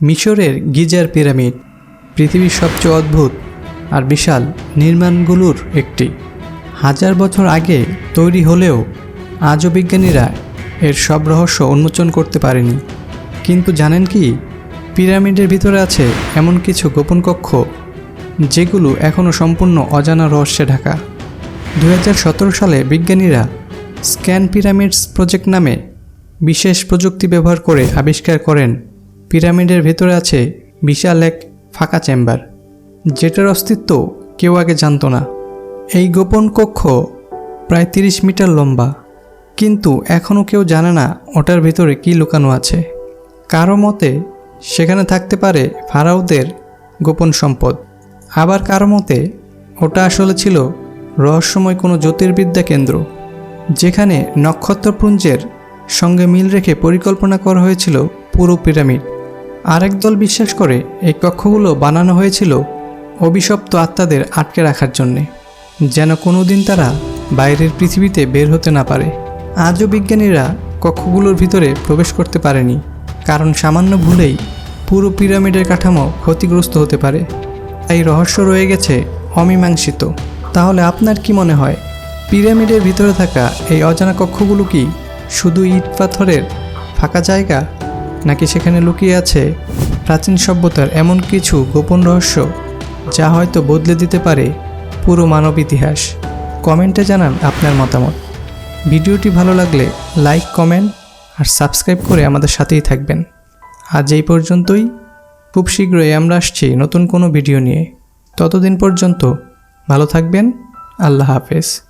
মিশরের geyser pyramid, পৃথিবীর সবচেয়ে অদ্ভুত আর বিশাল নির্মাণগুলোর একটি। হাজার বছর আগে তৈরি হলেও আজও বিজ্ঞানীরা এর সব রহস্য উন্মোচন করতে পারেনি। কিন্তু জানেন কি, পিরামিডের ভিতরে আছে এমন কিছু গোপন কক্ষ যেগুলো এখনও সম্পূর্ণ অজানা রহস্যে ঢাকা। দু হাজার সতেরো সালে বিজ্ঞানীরা স্ক্যান পিরামিডস প্রজেক্ট নামে বিশেষ প্রযুক্তি ব্যবহার করে আবিষ্কার করেন পিরামিডের ভেতরে আছে বিশাল এক ফাঁকা চেম্বার। যেটার অস্তিত্ব কেউ আগে জানতো না। এই গোপন কক্ষ প্রায় তিরিশ মিটার লম্বা। কিন্তু এখনও কেউ জানে না ওটার ভেতরে কী লুকানো আছে। কারও মতে, সেখানে থাকতে পারে ফারাওদের গোপন সম্পদ। আবার কারও মতে, ওটা আসলে ছিল রহস্যময় কোনো জ্যোতির্বিদ্যা কেন্দ্র, যেখানে নক্ষত্রপুঞ্জের সঙ্গে মিল রেখে পরিকল্পনা করা হয়েছিল পুরো পিরামিড। আরেক দল বিশ্বাস করে এই কক্ষগুলো বানানো হয়েছিল অভিশপ্ত আত্মাদের আটকে রাখার জন্যে, যেন কোনোদিন তারা বাইরের পৃথিবীতে বের হতে না পারে। আজও বিজ্ঞানীরা কক্ষগুলোর ভিতরে প্রবেশ করতে পারেনি, কারণ সামান্য ভুলেই পুরো পিরামিডের কাঠামো ক্ষতিগ্রস্ত হতে পারে। তাই রহস্য রয়ে গেছে অমীমাংসিত। তাহলে আপনার কি মনে হয়, পিরামিডের ভিতরে থাকা এই অজানা কক্ষগুলো কি শুধু ইট পাথরের ফাঁকা জায়গা? নাকি সেখানে লুকিয়ে আছে? প্রাচীন সভ্যতার এমন কিছু গোপন রহস্য যা হয়তো বদলে দিতে পারে পুরো মানব ইতিহাস। কমেন্টে জানান আপনার মতামত। ভিডিওটি ভালো লাগলে লাইক, কমেন্ট আর সাবস্ক্রাইব করে আমাদের সাথেই থাকবেন। আজ এই পর্যন্তই। খুব শীঘ্রই আমরা আসছি নতুন কোনো ভিডিও নিয়ে। ততদিন পর্যন্ত ভালো থাকবেন। আল্লাহ হাফেজ।